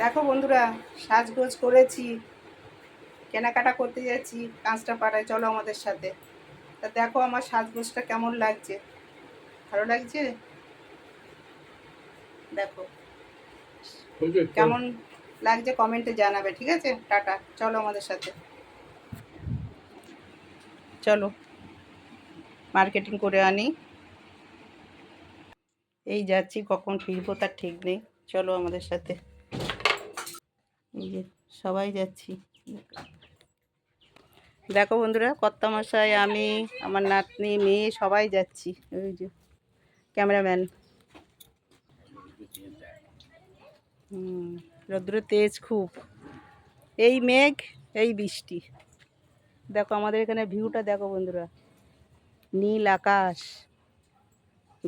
দেখো বন্ধুরা সাজগোজ করেছি কেনাকাটা করতে যাচ্ছি কাঁচটা পাড়ায় চলো আমাদের সাথে। তা দেখো আমার সাজগোজটা কেমন লাগছে। ভালো লাগছে? দেখো। কেমন লাগছে কমেন্টে জানাবে ঠিক আছে? টাটা চলো আমাদের সাথে। চলো মার্কেটিং করে আনি। এই যাচ্ছি কখন ফিরবো তার ঠিক নেই। চলো আমাদের সাথে। এই যে সবাই যাচ্ছি। দেখো বন্ধুরা কর্তা মশাই আমি, আমার নাতনি, মেয়ে, সবাই যাচ্ছি। ওই যে ক্যামেরাম্যান। হুম, রৌদ্র তেজ খুব। এই মেঘ, এই বৃষ্টি। দেখো আমাদের এখানে ভিউটা দেখো বন্ধুরা। নীল আকাশ।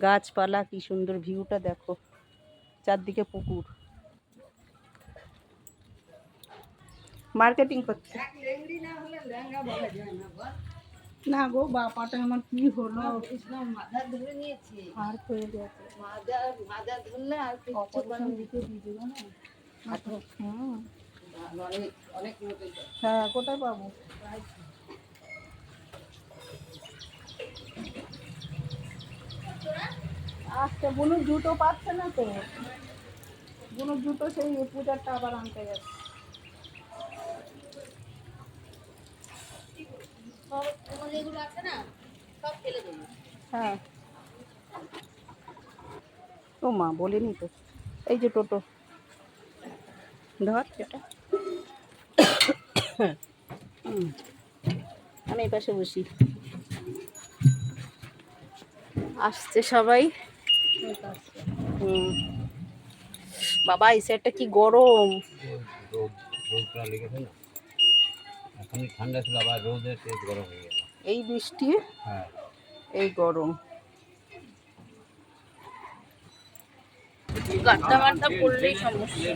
গাছপালা, কি সুন্দর ভিউটা দেখো। চারদিকে পুকুর। মার্কেটিং করছে না গো, বাপাটা আমার কি হলো? হয়ে গেছে অনেক অনেক হ্যাঁ। কোথায় পাবো? আচ্ছা বুনুর জুতো পাচ্ছে না তো? বুনুর জুতো সেই পূজারটা আবার আনতে গেছে সব তোমার যেগুলো আছে না সব ফেলে দেবো। হ্যাঁ। ও মা বলিনি তো। এই যে টোটো। ধর এটা। আমি এই পাশে বসি। আসছে সবাই। হুম। বাবা এই সাইডটা কি গরম রোদ রোদটা লেগেছে না এখন ঠান্ডা ছিল আবার রোদে তেজ গরম হয়ে গেল। এই বৃষ্টি? হ্যাঁ। এই গরম। গাড্ডা মাড্ডা পড়লেই সমস্যা।